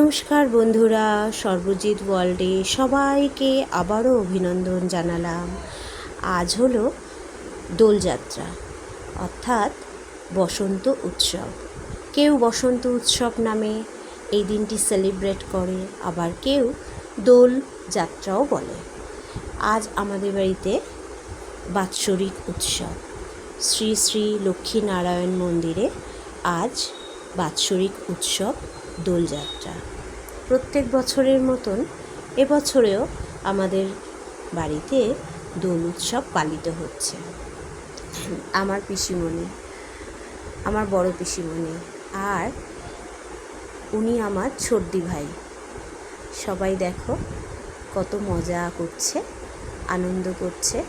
নমস্কার বন্ধুরা, সর্বজিৎ ওয়ার্ল্ডে সবাইকে আবারও অভিনন্দন জানালাম। আজ হলো দোলযাত্রা, অর্থাৎ বসন্ত উৎসব। কেউ বসন্ত উৎসব নামে এই দিনটি সেলিব্রেট করে, আবার কেউ দোল যাত্রাও বলে। আজ আমাদের বাড়িতে বাৎসরিক উৎসব। শ্রী শ্রী লক্ষ্মীনারায়ণ মন্দিরে আজ বাৎসরিক উৎসব দোলযাত্রা। প্রত্যেক বছরের মতন এবছরেও আমাদের বাড়িতে দোল উৎসব পালিত হচ্ছে। আমার পিসিমণি, আমার বড় পিসিমণি আর উনি আমার ছোটদি ভাই। সবাই দেখো কত মজা করছে, আনন্দ করছে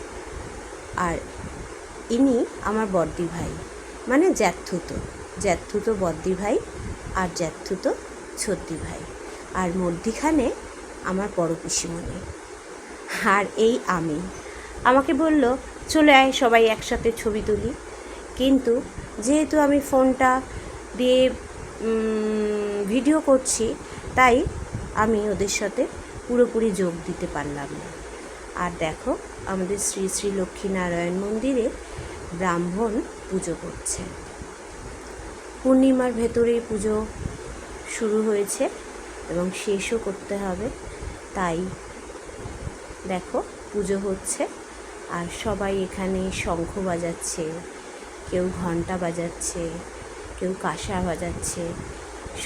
আর ইনি আমার বড়দি ভাই। মানে জ্যাঠুতো জ্যাঠুতো বড়দি ভাই আর জ্যাঠুতো ছোটদি ভাই। আর মধ্যিখানে আমার বড় পিসিমণি। আর এই আমি। আমাকে বলল, চলে আয়, সবাই একসাথে ছবি তুলি। কিন্তু যেহেতু আমি ফোনটা দিয়ে ভিডিও করছি, তাই আমি ওদের সাথে পুরোপুরি যোগ দিতে পারলাম না। আর দেখো, আমাদের শ্রী শ্রী লক্ষ্মীনারায়ণ মন্দিরে ব্রাহ্মণ পুজো করছে। পূর্ণিমার ভেতরেই পুজো শুরু হয়েছে এবং শেষও করতে হবে। তাই দেখো, পুজো হচ্ছে আর সবাই এখানে শঙ্খ বাজাচ্ছে, কেউ ঘণ্টা বাজাচ্ছে, কেউ কাঁসা বাজাচ্ছে।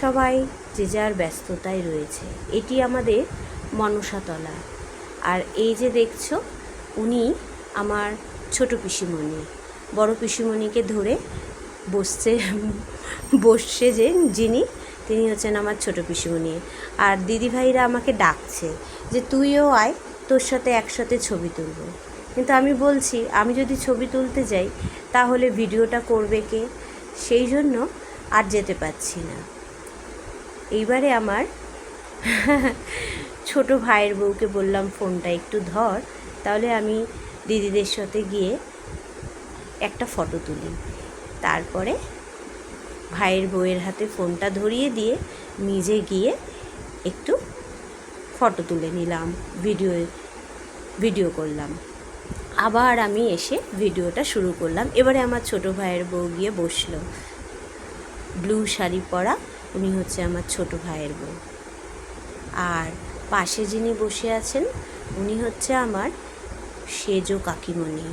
সবাই যে যার ব্যস্ততায় রয়েছে। এটি আমাদের মনসাতলা। আর এই যে দেখছ, উনি আমার ছোট পিসিমণি। বড় পিসিমণিকে ধরে বসছে বসছে যে যিনি, তিনি হচ্ছেন আমার ছোটো পিসিমণি। আর দিদিভাইরা আমাকে ডাকছে যে, তুইও আয়, তোর সাথে একসাথে ছবি তুলব। কিন্তু আমি বলছি, আমি যদি ছবি তুলতে যাই, তাহলে ভিডিওটা করবে কে? সেই জন্য আর যেতে পারছি না। এইবারে আমার ছোট ভাইয়ের বউকে বললাম, ফোনটা একটু ধর, তাহলে আমি দিদিদের সাথে গিয়ে একটা ফটো তুলি। তারপরে ভাইয়ের বউয়ের হাতে ফোনটা ধরিয়ে দিয়ে নিজে গিয়ে একটু ফটো তুলে নিলাম, ভিডিও ভিডিও করলাম। আবার আমি এসে ভিডিওটা শুরু করলাম। এবারে আমার ছোট ভাইয়ের বউ গিয়ে বসল। ব্লু শাড়ি পরা, উনি হচ্ছে আমার ছোট ভাইয়ের বউ। আর পাশে যিনি বসে আছেন, উনি হচ্ছে আমার সেজো কাকিমণি।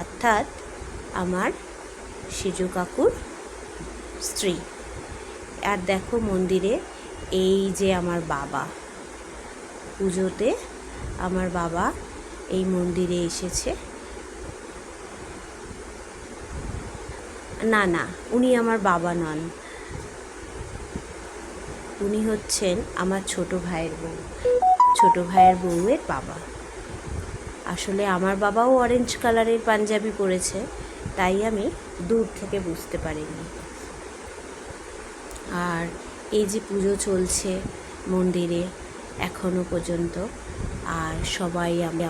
অর্থাৎ আমার সেজো কাকুর স্ত্রী। আর দেখো মন্দিরে এই যে আমার বাবা। পুজোতে আমার বাবা এই মন্দিরে এসেছে। না না, উনি আমার বাবা নন। উনি হচ্ছেন আমার ছোট ভাইয়ের বউ। ছোট ভাইয়ের বউয়ের বাবা। আসলে আমার বাবাও অরেঞ্জ কালারের পাঞ্জাবি পরেছে। তাই আমি দূর থেকে বুঝতে পারিনি। আর এই যে পুজো চলছে মন্দিরে এখনও পর্যন্ত, আর সবাই আমরা